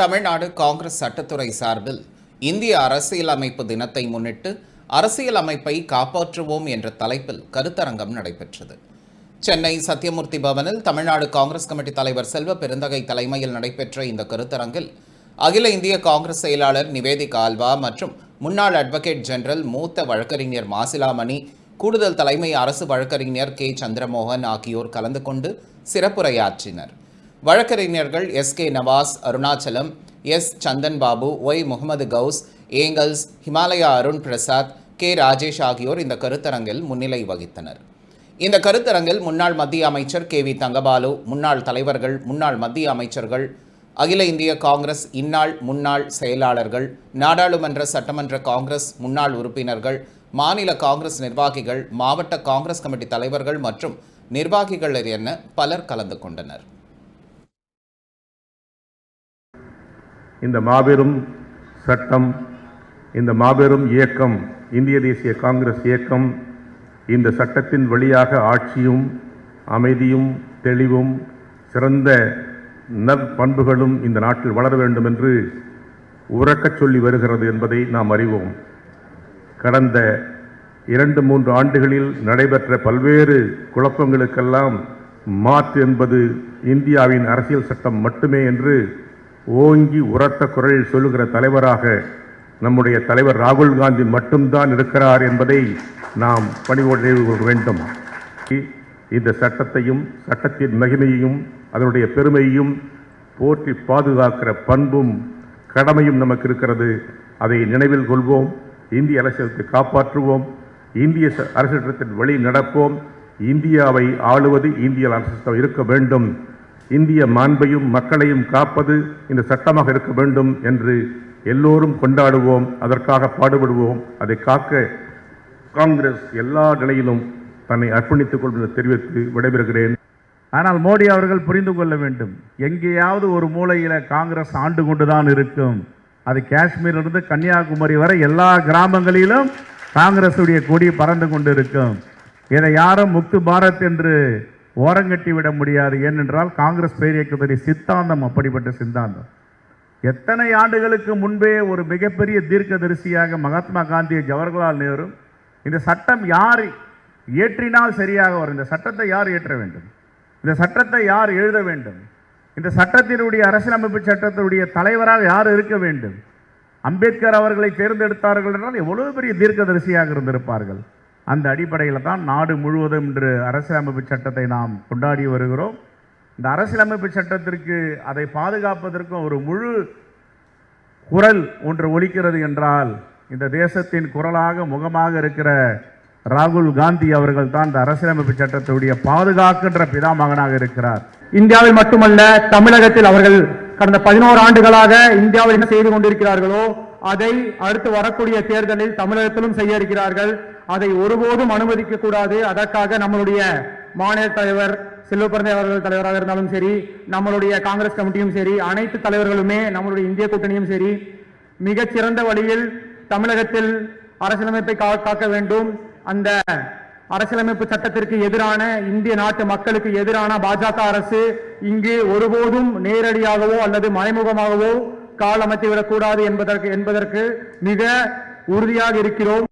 தமிழ்நாடு காங்கிரஸ் சட்டத்துறை சார்பில் இந்திய அரசியலமைப்பு தினத்தை முன்னிட்டு அரசியலமைப்பை காப்பாற்றுவோம் என்ற தலைப்பில் கருத்தரங்கம் நடைபெற்றது. சென்னை சத்தியமூர்த்தி பவனில் தமிழ்நாடு காங்கிரஸ் கமிட்டி தலைவர் செல்வ பெருந்தகை தலைமையில் நடைபெற்ற இந்த கருத்தரங்கில் அகில இந்திய காங்கிரஸ் செயலாளர் நிவேதிகா ஆல்வா மற்றும் முன்னாள் அட்வொகேட் ஜெனரல் மூத்த வழக்கறிஞர் மாசிலாமணி கூடுதல் தலைமை அரசு வழக்கறிஞர் கே. சந்திரமோகன் ஆகியோர் கலந்து கொண்டு சிறப்புரையாற்றினர். வழக்கறிஞர்கள் S K Nawaz Arunachalam S Chandan Babu Y Mohammed Ghouse Engels Himalaya Arun Prasad K Rajesh ஆகியோர் இந்த கருத்தரங்கில் முன்னிலை வகித்தனர். இந்த கருத்தரங்கில் முன்னாள் மத்திய அமைச்சர் கே வி தங்கபாலு முன்னாள் தலைவர்கள் முன்னாள் மத்திய அமைச்சர்கள் அகில இந்திய காங்கிரஸ் இந்நாள் முன்னாள் செயலாளர்கள் நாடாளுமன்ற சட்டமன்ற காங்கிரஸ் முன்னாள் உறுப்பினர்கள் மாநில காங்கிரஸ் நிர்வாகிகள் மாவட்ட காங்கிரஸ் கமிட்டி தலைவர்கள் மற்றும் நிர்வாகிகள் என பலர் கலந்து கொண்டனர். இந்த மாபெரும் சட்டம் இந்த மாபெரும் இயக்கம் இந்திய தேசிய காங்கிரஸ் இயக்கம் இந்த சட்டத்தின் வழியாக ஆட்சியும் அமைதியும் தெளிவும் சிறந்த நற்பண்புகளும் இந்த நாட்டில் வளர வேண்டும் என்று உறக்கச் சொல்லி வருகிறது என்பதை நாம் அறிவோம். கடந்த இரண்டு மூன்று ஆண்டுகளில் நடைபெற்ற பல்வேறு குழப்பங்களுக்கெல்லாம் மாற்று என்பது இந்தியாவின் அரசியல் சட்டம் மட்டுமே என்று ஓங்கி உரத்த குரலில் சொல்லுகிற தலைவராக நம்முடைய தலைவர் ராகுல் காந்தி மட்டும்தான் இருக்கிறார் என்பதை நாம் பணிவோடு நினைவு கொள்ள வேண்டும். இந்த சட்டத்தையும் சட்டத்தின் மகிமையையும் அதனுடைய பெருமையையும் போற்றி பாதுகாக்கிற பண்பும் கடமையும் நமக்கு இருக்கிறது. அதை நினைவில் கொள்வோம் இந்திய அரசியலத்தை காப்பாற்றுவோம் இந்திய அரசியலத்தின் வழி நடப்போம் இந்தியாவை ஆளுவது இந்திய அரசு இருக்க வேண்டும். இந்திய மாண்பையும் மக்களையும் காப்பது இந்த சட்டமாக இருக்க வேண்டும் என்று எல்லோரும் கொண்டாடுவோம் அதற்காக பாடுபடுவோம். அதை காக்க காங்கிரஸ் எல்லா நிலையிலும் தன்னை அர்ப்பணித்துக் கொள்வதை தெரிவித்து விடைபெறுகிறேன். ஆனால் மோடி அவர்கள் புரிந்து கொள்ள வேண்டும். எங்கேயாவது ஒரு மூலையில் காங்கிரஸ் ஆண்டு கொண்டுதான் இருக்கும். அது காஷ்மீரிலிருந்து கன்னியாகுமரி வரை எல்லா கிராமங்களிலும் காங்கிரசுடைய கொடி பறந்து கொண்டு இருக்கும் இதை யாரும் முக்து பாரத் என்று ஓரங்கட்டி விட முடியாது. ஏனென்றால் காங்கிரஸ் பேரியக்கத்துடைய சித்தாந்தம் அப்படிப்பட்ட சித்தாந்தம். எத்தனை ஆண்டுகளுக்கு முன்பே ஒரு மிகப்பெரிய தீர்க்கதரிசியாக மகாத்மா காந்தி ஜவஹர்லால் நேரு இந்த சட்டம் யார் இயற்றினால் சரியாக வரும்? இந்த சட்டத்தை யார் இயற்ற வேண்டும்? இந்த சட்டத்தை யார் எழுத வேண்டும்? இந்த சட்டத்தினுடைய அரசியலமைப்பு சட்டத்தினுடைய தலைவராக யார் இருக்க வேண்டும்? அம்பேத்கர் அவர்களை தேர்ந்தெடுத்தார்கள் என்றால் எவ்வளவு பெரிய தீர்க்கதரிசியாக இருந்திருப்பார்கள்? அந்த அடிப்படையில் தான் நாடு முழுவதும் இன்று அரசியலமைப்பு சட்டத்தை நாம் கொண்டாடி வருகிறோம். இந்த அரசியலமைப்பு சட்டத்திற்கு அதை பாதுகாப்பதற்கும் ஒரு முழு குரல் ஒன்று ஒலிக்கிறது என்றால் இந்த தேசத்தின் குரலாக முகமாக இருக்கிற ராகுல் காந்தி அவர்கள் தான் இந்த அரசியலமைப்பு சட்டத்துடைய பாதுகாக்கின்ற பிதாமகனாக இருக்கிறார். இந்தியாவில் மட்டுமல்ல தமிழகத்தில் அவர்கள் கடந்த பதினோரு ஆண்டுகளாக இந்தியாவில் என்ன செய்து கொண்டிருக்கிறார்களோ அதை அடுத்து வரக்கூடிய தேர்தலில் தமிழகத்திலும் செய்ய இருக்கிறார்கள். அதை ஒருபோதும் அனுமதிக்க கூடாது. அதற்காக நம்மளுடைய மாநில தலைவர் செல்வப்பிரந்தை அவர்கள் தலைவராக இருந்தாலும் சரி நம்மளுடைய காங்கிரஸ் கமிட்டியும் சரி அனைத்து தலைவர்களுமே நம்மளுடைய இந்திய கூட்டணியும் சரி மிகச்சிறந்த வழியில் தமிழகத்தில் அரசியலமைப்பை காக்க வேண்டும். அந்த அரசியலமைப்பு சட்டத்திற்கு எதிரான இந்திய நாட்டு மக்களுக்கு எதிரான பாஜக அரசு இங்கு ஒருபோதும் நேரடியாகவோ அல்லது மறைமுகமாகவோ கால் அமைத்துவிடக் கூடாது என்பதற்கு என்பதற்கு மிக உறுதியாக இருக்கிறோம்.